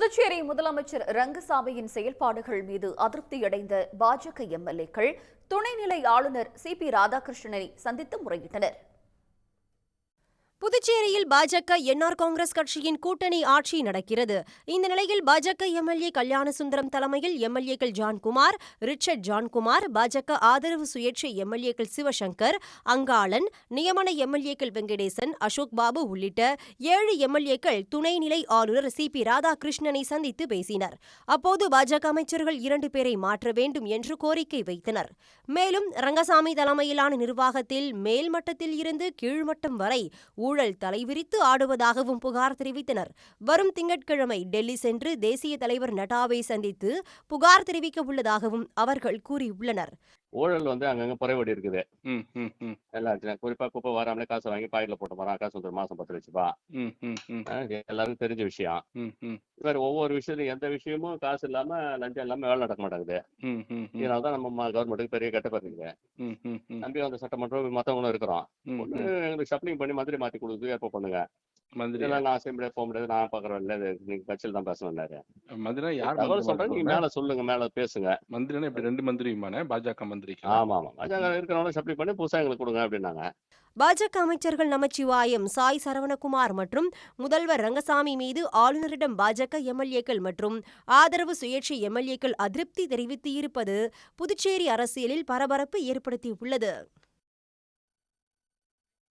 புதுச்சேரி முதலமைச்சர் ரங்கசாமியின் செயல்பாடுகள் மீது அதிருப்தியடைந்த பாஜக எம்எல்ஏக்கள் துணைநிலை ஆளுநர் சி பி ராதாகிருஷ்ணனை சந்தித்து முறையிட்டனர். புதுச்சேரியில் பாஜக என்ஆர் காங்கிரஸ் கட்சியின் கூட்டணி ஆட்சி நடக்கிறது. இந்த நிலையில் பாஜக எம்எல்ஏ கல்யாண சுந்தரம் தலைமையில் எம்எல்ஏக்கள் ஜான்குமார் ரிச்சர்ட் ஜான்குமார் பாஜக ஆதரவு சுயேட்சை எம்எல்ஏக்கள் சிவசங்கர் அங்காளன் நியமன எம்எல்ஏக்கள் வெங்கடேசன் அசோக் பாபு உள்ளிட்ட ஏழு எம்எல்ஏக்கள் துணைநிலை ஆளுநர் சி. பி. ராதாகிருஷ்ணனை சந்தித்து பேசினர். அப்போது பாஜக அமைச்சர்கள் இரண்டு பேரை மாற்ற வேண்டும் என்று கோரிக்கை வைத்தனர். மேலும் ரங்கசாமி தலைமையிலான நிர்வாகத்தில் மேல்மட்டத்தில் இருந்து கீழ்மட்டம் வரை ஊழல் தலைவிரித்து ஆடுவதாகவும் புகார் தெரிவித்தனர். வரும் திங்கட்கிழமை டெல்லி சென்று தேசிய தலைவர் நட்டாவை சந்தித்து புகார் தெரிவிக்க உள்ளதாகவும் அவர்கள் கூறியுள்ளனர். ஊழல் வந்து அங்கங்க குறைபாடு இருக்குது. ம், ம், ம், எல்லா இடத்துலயும். குறிப்பா குப்பை வராமலே காசை வாங்கி பாக்கெட்ல போட்டு போறான் காசு வந்து மாசம் பத்து லட்சம் எல்லாருக்கும் தெரிஞ்ச விஷயம். இவர் ஒவ்வொரு விஷயத்தையும் எந்த விஷயமும் காசு இல்லாம லஞ்சம் இல்லாம வேலை நடக்க மாட்டேங்குது. இதனாலதான் நம்ம கவர்மெண்ட்டுக்கு பெரிய கெட்ட பேர் இருக்குது ம், ம், ம், நம்பி வந்த சட்டமன்றம் மத்தவங்களும் இருக்கிறோம். ஒண்ணு. எங்களுக்கு ஷப்ளிங் பண்ணி மந்திரி மாத்தி கொடுத்து ஏற்ப பண்ணுங்க. மந்திரி இதெல்லாம் நான் செய்ய முடியாது போக முடியாது. நான் பாக்குறேன். இல்ல இது நீங்க கட்சியில் தான் பேசணும்னாரு மந்திரினா யார் தகவல் மந்திரி சொல்றேன். நீங்க மாத்த மேல சொல்லுங்க மேல பேசுங்க? மந்திரினா இப்படி ரெண்டு மந்திரியுமானே பாஜக மந்திரிக்கு? ஆமா ஆமா அஜாங்க இருக்கிறவங்க ஷப்ளிங் பண்ணி புதுசா எங்களுக்கு கொடுங்க அப்படின்னாங்க. பாஜக அமைச்சர்கள் நமச்சிவாயம் சாய் சரவணகுமார் மற்றும் முதல்வர் ரங்கசாமி மீது ஆளுநரிடம் பாஜக எம்எல்ஏக்கள் மற்றும் ஆதரவு சுயேட்சை எம்எல்ஏக்கள் அதிருப்தி தெரிவித்து இருப்பது புதுச்சேரி அரசியலில் பரபரப்பு ஏற்படுத்தியுள்ளது.